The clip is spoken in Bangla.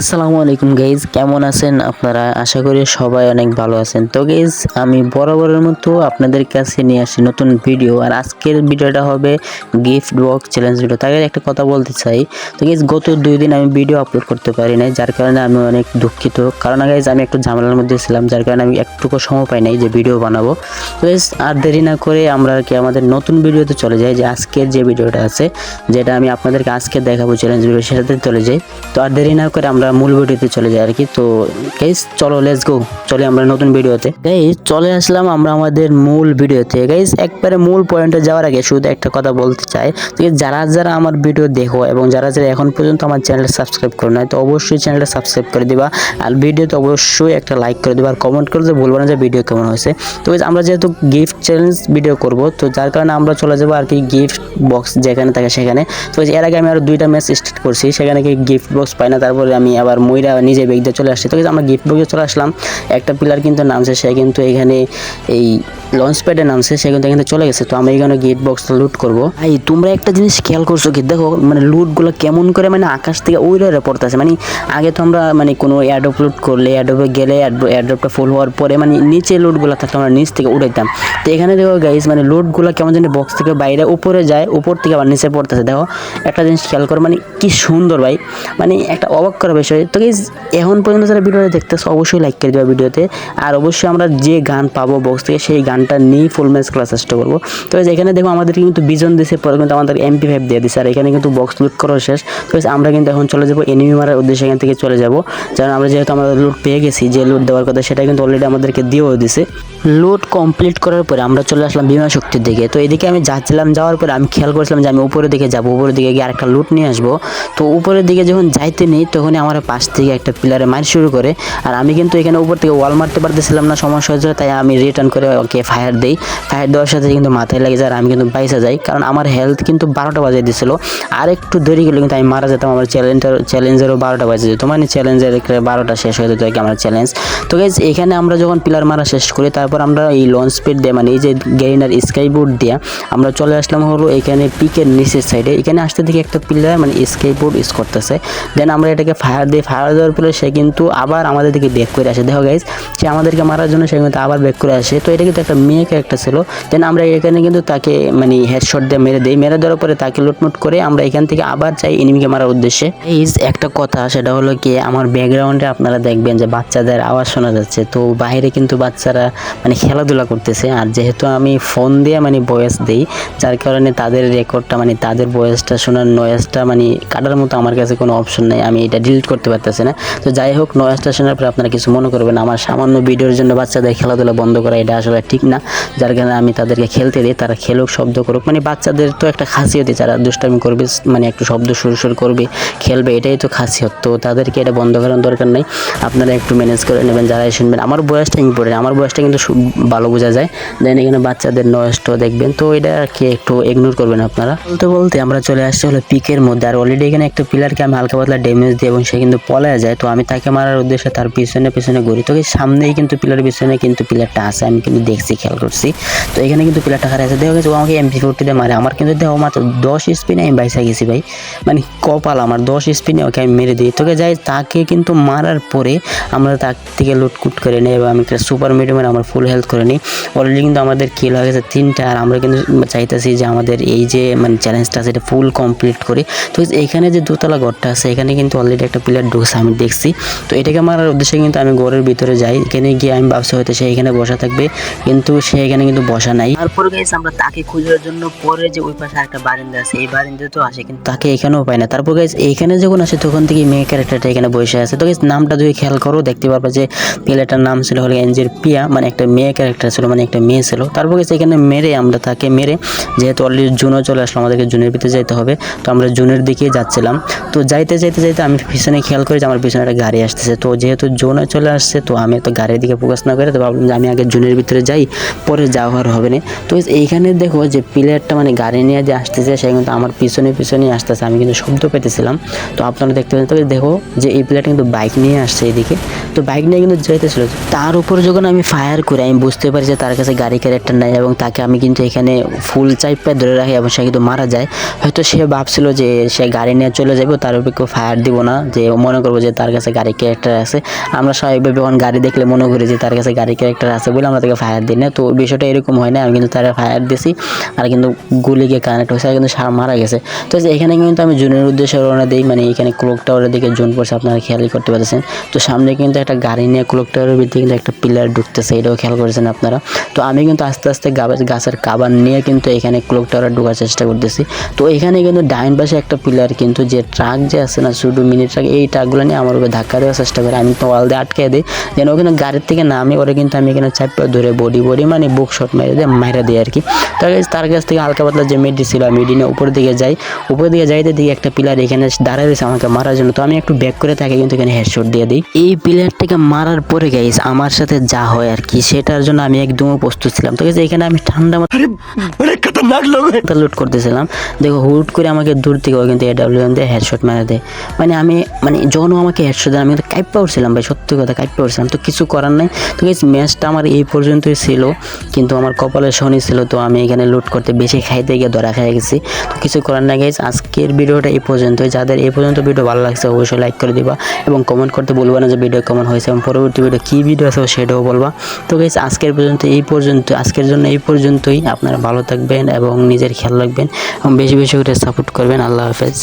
আসসালামু আলাইকুম গাইজ কেমন আছেন আপনারা? আশা করি সবাই অনেক ভালো আছেন। তো গাইজ আমি বরাবরের মতো আপনাদের কাছে নিয়ে আসি নতুন ভিডিও আর আজকের ভিডিওটা হবে গিফট বক্স চ্যালেঞ্জ ভিডিও তাই একটা কথা বলতে চাই। তো গাইজ গত দুই দিন আমি ভিডিও আপলোড করতে পারি নাই, যার কারণে আমি অনেক দুঃখিত। কারণ গাইজ আমি একটু ঝামেলার মধ্যে ছিলাম, যার কারণে আমি একটুকু সময় পাই নাই যে ভিডিও বানাবো। তো গাইজ আর দেরি না করে আমরা আর কি আমাদের নতুন ভিডিওতে চলে যাই, যে আজকের যে ভিডিওটা আছে, যেটা আমি আপনাদেরকে আজকে দেখাবো চ্যালেঞ্জ ভিডিও সেটাতে চলে যাই। তো আর দেরি না করে আমরা মূল ভিডিওতে চলে যাই আর কি। তো গাইস চলো লেটস গো চলে আমরা নতুন ভিডিওতে। গাইস চলে আসলাম আমরা আমাদের মূল ভিডিওতে। গাইস একবারে মূল পয়েন্টে যাওয়ার আগে শুধু একটা কথা বলতে চাই। তো যারা যারা আমার ভিডিও দেখো এবং যারা যারা এখন পর্যন্ত আমার চ্যানেল সাবস্ক্রাইব করে নাই, তো অবশ্যই চ্যানেলটা সাবস্ক্রাইব করে দিবা। আর ভিডিওতে অবশ্যই একটা লাইক করে দিবা। আর কমেন্ট করে বলব না যে ভিডিও কেমন হয়েছে। তো আমরা যেহেতু গিফট চ্যালেঞ্জ ভিডিও করব, তো যার কারণে আমরা চলে যাব আর কি গিফট বক্স যেখানে থাকে সেখানে। তো এর আগে আমি আরও দুইটা ম্যাচ স্টার্ট করছি, সেখানে কি গিফট বক্স পাই না, তারপরে আমি আবার ময়রা নিজে বেগ দিয়ে চলে আসছে। তো আমরা গিফট বক্সে চলে আসলাম। একটা প্লেয়ার কিন্তু নামছে সে কিন্তু এখানে এই লঞ্চ প্যাডে নামছে, সে কিন্তু এখানে চলে গেছে, তো আমি এখানে গেট বক্সটা লুট করব। এই তোমরা একটা জিনিস খেয়াল করছ কি? দেখো মানে লুটগুলো কেমন করে মানে আকাশ থেকে ওই রয়ে পড়তেছে। মানে আগে তো আমরা মানে কোনো অ্যাডপ লুট করলে অ্যাডপে গেলে অ্যাডপটা ফুল হওয়ার পরে মানে নিচে লুটগুলো থাকতো, আমরা নিচ থেকে উঠাইতাম তো এখানে দেখো গাইস মানে লুটগুলো কেমন জানি বক্স থেকে বাইরে উপরে যায়, উপর থেকে আবার নিচে পড়তেছে। দেখো, একটা জিনিস খেয়াল করো মানে কি সুন্দর ভাই। মানে একটা অবাক করা বিষয়। তো গাইস এখন পর্যন্ত যারা ভিডিওটা দেখতেছো, অবশ্যই লাইক করে দেওয়া ভিডিওতে। আর অবশ্যই আমরা যে গান পাবো বক্স থেকে, সেই গানটা নিয়ে ফুল ম্যাচ খেলার চেষ্টা করব তো এখানে দেখো আমাদের কিন্তু বিজন দিছে, পরে কিন্তু আমাদের এমপি ফাইভ দিয়ে দিছে। আর এখানে কিন্তু বক্স লুট করা শেষ। তো আমরা কিন্তু এখন চলে যাব এনিমি মারার উদ্দেশ্যে এখান থেকে চলে যাব। কারণ আমরা যেহেতু আমাদের লুট পেয়ে গেছি, যে লুট দেওয়ার কথা সেটা কিন্তু অলরেডি আমাদেরকে দিয়েও দিছে। লুট কমপ্লিট করার পরে আমরা চলে আসলাম বিমা শক্তির দিকে। তো এদিকে আমি যাচ্ছিলাম, যাওয়ার পরে আমি খেয়াল করেছিলাম যে আমি উপরের দিকে যাব, উপরের দিকে গিয়ে আরেকটা লুট নিয়ে আসব। তো উপরের দিকে যখন যাইতে নেই, তখনই আমার পাশ থেকে একটা পিলারে মার শুরু করে। আর আমি কিন্তু এখানে উপর থেকে ওয়াল মারতে পারতেছিলাম না, সমস্যা হয়েছিল, তাই আমি রিটার্ন করে ওকে ফায়ার দেই। ফায়ার দেওয়ার সাথে কিন্তু মাথায় লেগে যায় আর আমি কিন্তু বাইসা যাই। কারণ আমার হেলথ কিন্তু বারোটা বাজে দিছিল। আর একটু দেরি গেলে কিন্তু আমি মারা যেতাম। আমার চ্যালেঞ্জের চ্যালেঞ্জেরও বারোটা বাজে যেত মানে চ্যালেঞ্জের বারোটা শেষ হয়ে যেত আমার চ্যালেঞ্জ তো গাইজ এখানে আমরা যখন পিলার মারা শেষ করি, তারপর আমরা এই লঞ্চ স্পিড দিয়ে মানে এই যে গেরিনার স্কাই বোর্ড দিয়ে, আমরা চলে আসলাম হলো এখানে পিকের নিচের সাইডে এখানে আসতে দেখি একটা পিলার মানে স্কাই বোর্ড ইউজ করতেছে। দেন আমরা এটাকে ফায়ার দিই। ফায়ার দেওয়ার পরে সে কিন্তু আবার আমাদের দিকে ব্যাক করে আসে। দেখো গাইজ সে আমাদেরকে মারার জন্য সে কিন্তু আবার ব্যাক করে আসে। তো এটা কিন্তু একটা মেয়ে ক্যারেক্টার ছিল। দেন আমরা এখানে কিন্তু তাকে মানে হেডশট দিয়ে মেরে দিই। মেরে দেওয়ার পরে তাকে লুটমুট করে আমরা এখান থেকে আবার চাই এনিমিকে মারার উদ্দেশ্যে। ইজ একটা কথা, সেটা হলো কি, আমার ব্যাকগ্রাউন্ডে আপনারা দেখবেন যে বাচ্চাদের আওয়াজ শোনা যাচ্ছে। তো বাইরে কিন্তু বাচ্চারা মানে খেলাধুলা করতেছে। আর যেহেতু আমি ফোন দিয়ে মানে ভয়েস দিই, যার কারণে তাদের রেকর্ডটা মানে তাদের ভয়েসটা শোনার নয়েজটা মানে কাটার মতো আমার কাছে কোনো অপশন নেই। আমি এটা ডিলিট করতে পারতেছি না। তো যাই হোক নয়েজটা শোনার পরে আপনারা কিছু মনে করবেন। আমার সামান্য ভিডিওর জন্য বাচ্চাদের খেলাধুলা বন্ধ করা, এটা আসলে ঠিক না, যার কারণে আমি তাদেরকে খেলতে দিই, তারা খেলুক, শব্দ করুক। মানে বাচ্চাদের তো একটা খাসিয়ত, যারা দুষ্টামি করবে মানে একটু শব্দ সুর সুর করবে, খেলবে, এটাই তো খাসিয়ত। তো তাদেরকে এটা বন্ধ করার দরকার নেই। আপনারা একটু ম্যানেজ করে নেবেন যারাই শুনবেন। আমার বয়সটা ইম্পর্টেন্ট আমার বয়সটা কিন্তু ভালো বোঝা যায়। দেন এখানে বাচ্চাদের নয়েজটাও দেখবেন। তো এটা কি একটু ইগনোর করবেন আপনারা? বলতে বলতে আমরা চলে আসছি হলো পিকের মধ্যে। আর অলরেডি এখানে একটা পিলারকে আমি হালকা পাতলা ড্যামেজ দিই এবং সে কিন্তু পলায় যায়। তো আমি তাকে মারার উদ্দেশ্যে তার পিছনে পিছনে ঘুরি। তো এই সামনেই কিন্তু পিলারের পিছনে কিন্তু পিলারটা আছে, আমি কিন্তু দেখছি। খেয়াল করছি। তো এখানে কিন্তু পিলারটা খারাপ আছে দেখা গেছে ও আমাকে এমপি ফোরটি দিয়ে মারে। আমার কিন্তু দেহ মাত্র দশ স্পিনে আমি বাইসা গেছি ভাই। মানে কপাল আমার দশ স্পিনে ওকে আমি মেরে দিই। তোকে যাই, তাকে কিন্তু মারার পরে আমরা তার থেকে লুটকুট করে নিই এবং আমি সুপার মিডিয়ামের আমার ফুল হেলথ করে নিই। অলরেডি কিন্তু আমাদের কিল হয়ে গেছে তিনটা। আর আমরা কিন্তু চাইতেছি যে আমাদের এই যে মানে চ্যালেঞ্জটা আছে, এটা ফুল কমপ্লিট করি। তো এখানে যে দোতলা ঘরটা আছে, এখানে কিন্তু অলরেডি একটা প্লেয়ার ঢুকছে, আমি দেখছি। তো এটাকে মারার উদ্দেশ্যে কিন্তু আমি ঘরের ভিতরে যাই। এখানে গিয়ে আমি ভাবছি হয়তো সে এখানে বসা থাকবে। কিন্তু সে এখানে কিন্তু বসা নাই। তারপরে গেছে আমরা তাকে খোঁজার জন্য পরে যে ওই পাশে একটা বারিন্দা আছে এই বারিন্দা তো আসে কিন্তু তাকে এখানেও পাই না। তারপর গাইজ এইখানে যখন আসে তখন থেকে মেয়ে ক্যারেক্টারটা এখানে বসে আছে। তো guys, নামটা যদি খেয়াল করো দেখতে পারবে যে প্লেটার নাম ছিল হলো এনজের পিয়া মানে একটা মেয়ে ক্যারেক্টার ছিল মানে একটা মেয়ে ছিল। তারপর গেছে এখানে মেরে আমরা তাকে মেরে যেহেতু অলরেডি জুনও চলে আসলো আমাদেরকে জুনের ভিতরে যাইতে হবে তো আমরা জুনের দিকে যাচ্ছিলাম। তো যাইতে যাইতে যাইতে আমি পিছনে খেয়াল করি যে আমার পিছনে একটা গাড়ি আসতেছে। তো যেহেতু জোনে চলে আসছে তো আমি তো গাড়ির দিকে ফোকাস না করে তো ভাবলাম যে আমি আগে জুনের ভিতরে যাই পরে যাওয়ার হবে না। তো এইখানে দেখো যে প্লেয়ারটা মানে গাড়ি নিয়ে যে আসতেছে, সে কিন্তু আমার পিছনে পিছনে আসতেছে, আমি কিন্তু শব্দ পেতেছিলাম। তো আপনারা দেখতে পাচ্ছেন, তবে দেখো যে এই প্লেয়ারটা কিন্তু বাইক নিয়ে আসছে এদিকে। তো বাইক নিয়ে কিন্তু যেতেছিল তার উপর যখন আমি ফায়ার করি, আমি বুঝতে পারি যে তার কাছে গাড়ি ক্যারেক্টার নাই এবং তাকে আমি কিন্তু এখানে ফুল চাইপে ধরে রাখি এবং সে কিন্তু মারা যায়। হয়তো সে ভাবছিল যে সে গাড়ি নিয়ে চলে যাবে, তার উপর কেউ ফায়ার দিব না, যে মনে করব যে তার কাছে গাড়ি ক্যারেক্টার আছে। আমরা স্বাভাবিকভাবে যখন গাড়ি দেখলে মনে করি যে তার কাছে গাড়ি ক্যারেক্টার আছে বলে আমরা তাকে ফায়ার দিই না। তো বিষয়টা এরকম হয় না, আমি কিন্তু তারা ফায়ার দিছি, আর কিন্তু গুলি গিয়ে কানেক্ট হয়েছে, আর কিন্তু সার মারা গেছে। তো এখানে কিন্তু আমি জুনের উদ্দেশ্যে রওনা দিই মানে এখানে ক্লক টাওয়ারের দিকে জুন পড়ছে, আপনারা খেয়ালই করতে পারছেন তো সামনে কিন্তু একটা গাড়ি নিয়ে ক্লক টাওয়ারের ভিতরে কিন্তু একটা পিলার ঢুকতেছে, এটাও খেয়াল করেছেন আপনারা। তো আমি কিন্তু আস্তে আস্তে গাছ- গাছের কাবার নিয়ে কিন্তু এখানে ক্লক টাওয়ারে ঢোকার চেষ্টা করতেছি। তো এখানে কিন্তু ডাইন পাশে একটা পিলার কিন্তু যে ট্রাক যে আছে না শুধু মিনি ট্রাক এই ট্রাকগুলো নিয়ে আমার উপরে ধাক্কা দেওয়ার চেষ্টা করে। আমি তো ওয়াল দিয়ে আটকে দিই, যেন ওখানে গাড়ির থেকে নামে ওরা কিন্তু আমি এখানে চাপা ধরে বডি বডি মানে বুক শট মেরে দিয়ে মেরে দেয় আর কি। তো guys, তার কাছ থেকে হালকা পাতলা যে মেডি ছিল আমি মেডি নিয়ে উপর দিকে যাই। উপর দিকে যাইতে দিকে একটা পিলার এখানে দাঁড়ায় রয়েছে আমাকে মারার জন্য। তো আমি একটু ব্যাক করে তাকে কিন্তু এখানে হেডশট দিয়ে দিই। এই পিলারটাকে মারার পরে গাইস আমার সাথে যা হয় আর কি সেটার জন্য আমি একদমই প্রস্তুত ছিলাম। তো guys, এখানে আমি ঠান্ডা মাথা লুট করতেছিলাম। দেখো হুট করে আমাকে দূর থেকে কিন্তু এডাব্লিউ দিয়ে হেডশট মেরে দেয়। মানে আমি মানে যখন আমাকে হেডশট দেয় আমি কিন্তু কাইপ্পা উঠছিলাম ভাই সত্যি কথা কাইপ্পা উঠছিলাম। তো কিছু করার নাই। তো এই ম্যাচটা আমার এই পর্যন্তই ছিল, কিন্তু আমার কপালে শনি ছিল, তো আমি এখানে লুট করতে বেশি খাইতে গিয়ে ধরা খেয়ে গেছি। তো কিছু করার নাই গাইজ আজকের ভিডিওটা এই পর্যন্তই। যাদের এই পর্যন্ত ভিডিও ভালো লাগছে, অবশ্যই লাইক করে দিবা এবং কমেন্ট করতে বলবা না যে ভিডিও কেমন হয়েছে এবং পরবর্তী ভিডিও কী ভিডিও আছে সেটাও বলবা। তো গাইজ আজকের পর্যন্ত এই পর্যন্ত আজকের জন্য এই পর্যন্তই। আপনারা ভালো থাকবেন এবং নিজের খেয়াল রাখবেন এবং বেশি বেশি করে সাপোর্ট করবেন। আল্লাহ হাফেজ।